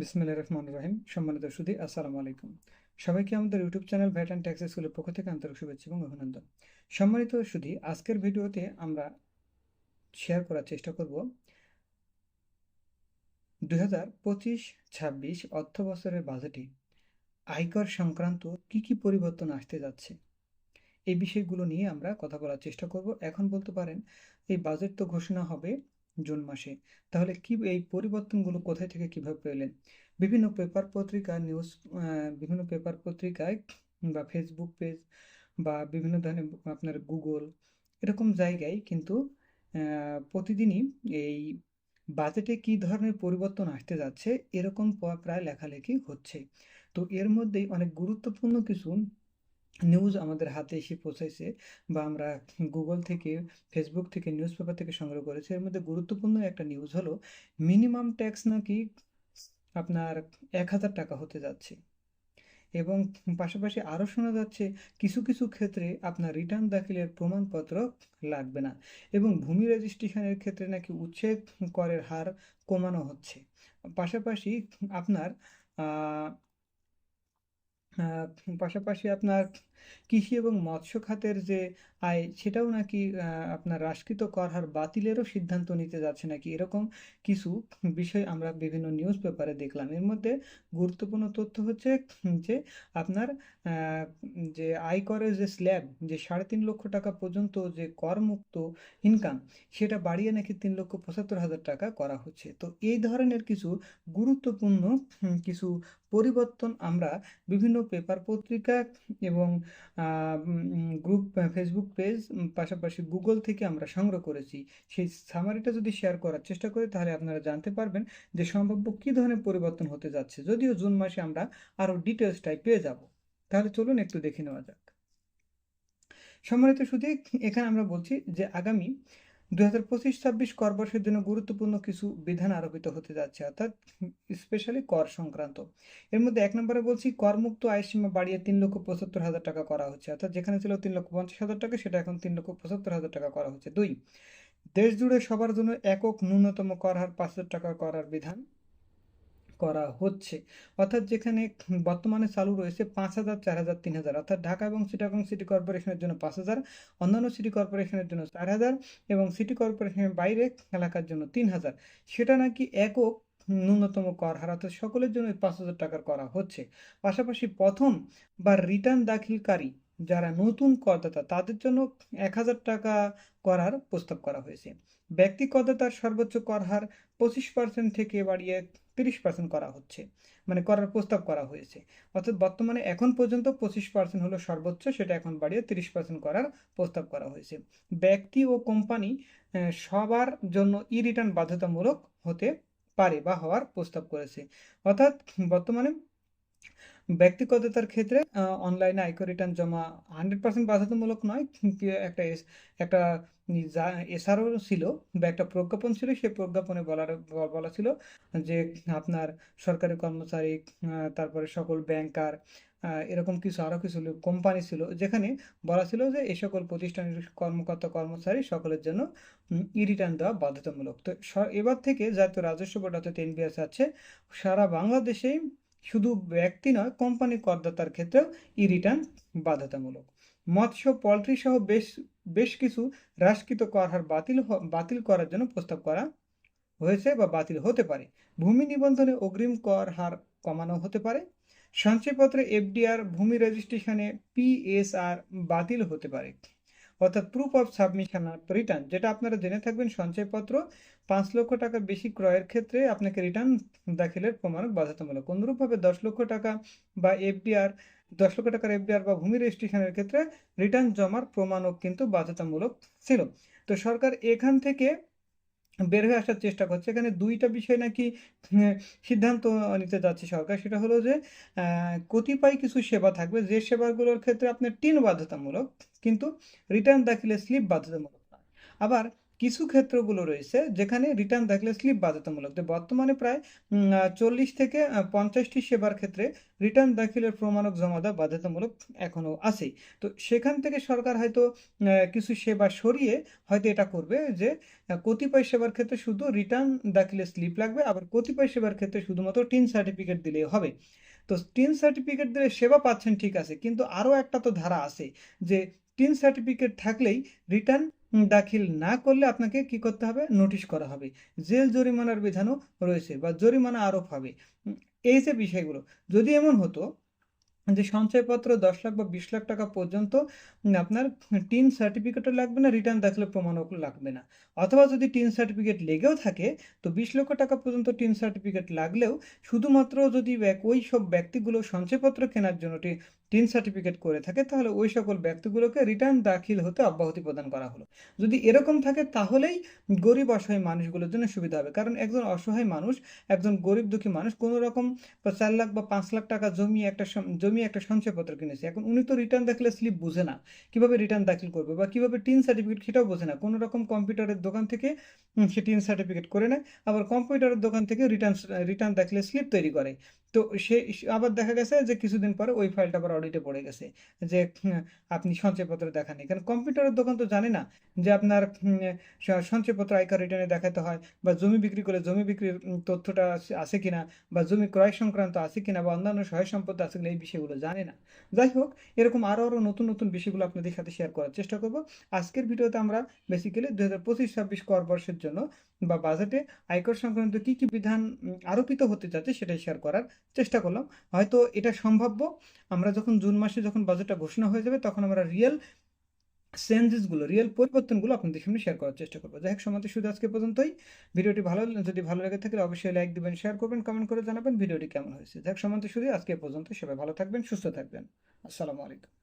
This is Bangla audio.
বিসমিল্লাহির রহমানির রহিম। সম্মানিত সুধী আসসালামু আলাইকুম। সবাইকে আমাদের YouTube channel VAT and tax স্কুলের পক্ষ থেকে আন্তরিক শুভেচ্ছা এবং অভিনন্দন। সম্মানিত সুধী আজকের ভিডিওতে আমরা শেয়ার করার চেষ্টা করব দুই হাজার পঁচিশ ছাব্বিশ অর্থ বছরের বাজেটে আয়কর সংক্রান্ত কি কি পরিবর্তন আসতে যাচ্ছে। এই বিষয়গুলো নিয়ে আমরা কথা বলার চেষ্টা করব। এখন বলতে পারেন, এই বাজেট তো ঘোষণা হবে জুন মাসে। তাহলে কি এই পরিবর্তনগুলো কোথায় থেকে কীভাবে পেলেন? বিভিন্ন পেপার পত্রিকা নিউজ বিভিন্ন পেপার পত্রিকায় বা ফেসবুক পেজ বা বিভিন্ন ধরনের আপনার গুগল এরকম জায়গায় কিন্তু প্রতিদিনই এই বাজেটে কি ধরনের পরিবর্তন আসতে যাচ্ছে এরকম প্রায় লেখালেখি হচ্ছে। তো এর মধ্যেই অনেক গুরুত্বপূর্ণ কিছু নিউজ আমাদের হাতে এসে পৌঁছাইছে বা আমরা গুগল থেকে ফেসবুক থেকে নিউজ পেপার থেকে সংগ্রহ করেছি। এর মধ্যে গুরুত্বপূর্ণ একটা নিউজ হলো মিনিমাম ট্যাক্স নাকি আপনার এক হাজার টাকা হতে যাচ্ছে। এবং পাশাপাশি আরও শোনা যাচ্ছে, কিছু কিছু ক্ষেত্রে আপনার রিটার্ন দাখিলের প্রমাণপত্র লাগবে না এবং ভূমি রেজিস্ট্রেশনের ক্ষেত্রে নাকি উচ্ছেদ করের হার কমানো হচ্ছে। পাশাপাশি আপনার পাশাপাশি আপনার কৃষি এবং মৎস্য খাতের যে আয়, সেটাও নাকি আপনার হ্রাসকৃত কর হার বাতিলেরও সিদ্ধান্ত নিতে যাচ্ছে নাকি? এরকম কিছু বিষয় আমরা বিভিন্ন নিউজ পেপারে দেখলাম। এর মধ্যে গুরুত্বপূর্ণ তথ্য হচ্ছে যে আপনার যে আয়করের যে স্ল্যাব, যে সাড়ে তিন লক্ষ টাকা পর্যন্ত যে করমুক্ত ইনকাম সেটা বাড়িয়ে নাকি তিন লক্ষ পঁচাত্তর হাজার টাকা করা হচ্ছে। তো এই ধরনের কিছু গুরুত্বপূর্ণ কিছু পরিবর্তন আমরা বিভিন্ন পেপার পত্রিকা এবং গ্রুপ ফেসবুক পেজ পাশাপাশি গুগল থেকে আমরা সংগ্রহ করেছি। সেই সামারিটা যদি শেয়ার করার চেষ্টা করি, তাহলে আপনারা জানতে পারবেন যে সম্ভাব্য কী ধরনের পরিবর্তন হতে যাচ্ছে। যদিও জুন মাসে আমরা আরও ডিটেলসটাই পেয়ে যাব। তাহলে চলুন একটু দেখে নেওয়া যাক। সম্মানিত শুধু এখানে আমরা বলছি যে আগামী দু হাজার পঁচিশ ছাব্বিশ কর বর্ষের জন্য গুরুত্বপূর্ণ কিছু বিধান আরোপিত হতে যাচ্ছে, অর্থাৎ স্পেশালি কর সংক্রান্ত। এর মধ্যে এক নম্বরে বলছি, করমুক্ত আয় সীমা বাড়িয়ে তিন লক্ষ পঁচাত্তর হাজার টাকা করা হচ্ছে, অর্থাৎ যেখানে ছিল তিন লক্ষ পঞ্চাশ হাজার টাকা, সেটা এখন তিন লক্ষ পঁচাত্তর হাজার টাকা করা হচ্ছে। দুই দেশ জুড়ে সবার জন্য একক ন্যূনতম কর হার পাঁচ হাজার টাকা করার বিধান। করা হচ্ছে। অর্থাৎ যেখানে বর্তমানে চালু রয়েছে পাঁচ হাজার, চার হাজার, তিন হাজার। অর্থাৎ ঢাকা এবং চিটাগং সিটি কর্পোরেশনের জন্য পাঁচ হাজার, অন্যান্য সিটি কর্পোরেশনের জন্য চার হাজার এবং সিটি কর্পোরেশনের বাইরে এলাকার জন্য তিন হাজার। সেটা নাকি একক ন্যূনতম কর হার, অর্থাৎ সকলের জন্য পাঁচ হাজার টাকার করা হচ্ছে। পাশাপাশি প্রথম বা রিটার্ন দাখিলকারী যারা নতুন করদাতা, তাদের জন্য এক হাজার টাকা করার প্রস্তাব করা হয়েছে। ব্যক্তি করদাতার সর্বোচ্চ কর হার পঁচিশ পার্সেন্ট থেকে বাড়িয়ে তিরিশ পার্সেন্ট করা হচ্ছে মানে করার প্রস্তাব করা হয়েছে। অর্থাৎ বর্তমানে এখন পর্যন্ত পঁচিশ পার্সেন্ট হলো সর্বোচ্চ, সেটা এখন বাড়িয়ে তিরিশ পার্সেন্ট করার প্রস্তাব করা হয়েছে। ব্যক্তি ও কোম্পানি সবার জন্য ই রিটার্ন বাধ্যতামূলক হতে পারে বা হওয়ার প্রস্তাব করেছে। অর্থাৎ বর্তমানে ব্যক্তিগততার ক্ষেত্রে অনলাইনে আয়কর রিটার্ন জমা হান্ড্রেড পার্সেন্ট বাধ্যতামূলক নয় একটা একটা যা, এসআরও ছিল বা একটা প্রজ্ঞাপন ছিল, সেই প্রজ্ঞাপনে বলার, বলা ছিল যে আপনার সরকারি কর্মচারী তারপরে সকল ব্যাংকার এরকম কিছু আরও কিছু কোম্পানি ছিল, যেখানে বলা ছিল যে এই সকল প্রতিষ্ঠানের কর্মকর্তা, কর্মচারী সকলের জন্য ই রিটার্ন দেওয়া বাধ্যতামূলক। তো এবার থেকে জাতীয় রাজস্ব বোর্ড অর্থাৎ এনবিএস আছে, সারা বাংলাদেশেই শুধু ব্যক্তি নয় কোম্পানি করদাতার ক্ষেত্রেও ই রিটার্ন বাধ্যতামূলক। মৎস্য, পোলট্রি সহ বেশ বেশ কিছু হ্রাসকৃত কর হার বাতিল বাতিল করার জন্য প্রস্তাব করা হয়েছে বা বাতিল হতে পারে। ভূমি নিবন্ধনে অগ্রিম কর হার কমানো হতে পারে। সঞ্চয়পত্রে এফডিআর ভূমি রেজিস্ট্রেশনে পিএসআর বাতিল হতে পারে। অর্থাৎ প্রুফ অফ সাবমিশন রিটার্ন যেটা আপনারা জেনে থাকবেন সঞ্চয়পত্র পাঁচ লক্ষ টাকার বেশি ক্রয়ের ক্ষেত্রে আপনাকে রিটার্ন দাখিলের প্রমাণক বাধ্যতামূলক। অনুরূপভাবে দশ লক্ষ টাকা বা এফডিআর দশ লক্ষ টাকার এফডিআর বা ভূমি রেজিস্ট্রেশনের ক্ষেত্রে রিটার্ন জমার প্রমাণক কিন্তু বাধ্যতামূলক ছিল। তো সরকার এখান থেকে বের হয়ে আসার চেষ্টা করছে। এখানে দুইটা বিষয় নাকি সিদ্ধান্ত নিতে যাচ্ছে সরকার, সেটা হলো যে কতিপয় কিছু সেবা থাকবে, যে সেবাগুলোর ক্ষেত্রে আপনার টিন বাধ্যতামূলক কিন্তু রিটার্ন দাখিলে স্লিপ বাধ্যতামূলক আবার কিছু ক্ষেত্রগুলো রয়েছে যেখানে রিটার্ন দাখিলে স্লিপ বাধ্যতামূলক। তো বর্তমানে প্রায় চল্লিশ থেকে পঞ্চাশটি সেবার ক্ষেত্রে রিটার্ন দাখিলের প্রমাণক জমা দেওয়া বাধ্যতামূলক এখনও আছে তো সেখান থেকে সরকার হয়তো কিছু সেবা সরিয়ে হয়তো এটা করবে যে কতিপয় সেবার ক্ষেত্রে শুধু রিটার্ন দাখিলের স্লিপ লাগবে, আবার কতিপয় সেবার ক্ষেত্রে শুধুমাত্র টিন সার্টিফিকেট দিলেই হবে। তো টিন সার্টিফিকেট দিলে সেবা পাচ্ছেন ঠিক আছে, কিন্তু আরও একটা তো ধারা আছে যে টিন সার্টিফিকেট থাকলেই রিটার্ন দাখিল না করলে আপনাকে কি করতে হবে? নোটিশ করা হবে। জেল জরিমানার বিধানও রয়েছে বা জরিমানা আরোপ হবে। এই যে বিষয়গুলো, যদি এমন হতো যে সঞ্চয়পত্র দশ লাখ বা বিশ লাখ টাকা পর্যন্ত আপনার টিন সার্টিফিকেটও লাগবে না, রিটার্ন দাখিলের প্রমাণও লাগবে না। অথবা যদি টিন সার্টিফিকেট লেগেও থাকে, তো বিশ লক্ষ টাকা পর্যন্ত টিন সার্টিফিকেট লাগলেও শুধুমাত্র যদি ওই সব ব্যক্তিগুলো সঞ্চয়পত্র কেনার জন্য টিন সার্টিফিকেট করে থাকে, তাহলে ওই সকল ব্যক্তিগুলোকে রিটার্ন দাখিল হতে অব্যাহতি প্রদান করা হলো। যদি এরকম থাকে, তাহলেই গরিব অসহায় মানুষগুলোর জন্য সুবিধা হবে। কারণ একজন অসহায় মানুষ, একজন গরিব দুঃখী মানুষ কোনো রকম চার লাখ বা পাঁচ লাখ টাকা জমিয়ে একটা জমিয়ে একটা সঞ্চয়পত্র কিনেছে। এখন উনি তো রিটার্ন দাখিলে স্লিপ বুঝে না, কীভাবে রিটার্ন দাখিল করবে বা কীভাবে টিন সার্টিফিকেট সেটাও বোঝে না। কোনো রকম কম্পিউটারের দোকান থেকে সে টিন সার্টিফিকেট করে নেয়, আবার কম্পিউটারের দোকান থেকে রিটার্ন রিটার্ন দাখিলে স্লিপ তৈরি করে। তো সে আবার দেখা গেছে যে কিছুদিন পরে ওই ফাইলটা আবার অডিটে পড়ে গেছে। যে আপনি সঞ্চয়পত্র দেখাননি কারণ কম্পিউটারের দোকান তো জানে না যে আপনার সঞ্চয়পত্র আয়কর রিটার্নে দেখাতে হয় বা জমি বিক্রি করে জমি বিক্রির তথ্যটা আছে কিনা বা জমি ক্রয় সংক্রান্ত আছে কিনা বা অন্যান্য সহায় সম্পদ আছে কিনা এই বিষয়গুলো জানে না। যাই হোক, এরকম আরও আরও নতুন নতুন বিষয়গুলো আপনাদের সাথে শেয়ার করার চেষ্টা করব। আজকের ভিডিওতে আমরা বেসিক্যালি দু হাজার পঁচিশ ছাব্বিশ কর বর্ষের জন্য বা বাজেটে আয়কর সংক্রান্ত কী কী বিধান আরোপিত হতে যাচ্ছে সেটাই শেয়ার করার চেষ্টা করলাম। হয়তো এটা সম্ভাব্য। আমরা যখন জুন মাসে যখন বাজেটটা ঘোষণা হয়ে যাবে, তখন আমরা রিয়েল চেঞ্জেসগুলো রিয়েল পরিবর্তনগুলো আপনাদের সামনে শেয়ার করার চেষ্টা করব। যাই হোক, সময় শুধু আজকে পর্যন্তই। ভিডিওটি ভালো যদি ভালো লেগে থাকে, অবশ্যই লাইক দিবেন শেয়ার করবেন কমেন্ট করে জানাবেন ভিডিওটি কেমন হয়েছে। যাই হোক, সময় শুধু আজকে পর্যন্ত সবাই ভালো থাকবেন, সুস্থ থাকবেন। আসসালামু আলাইকুম।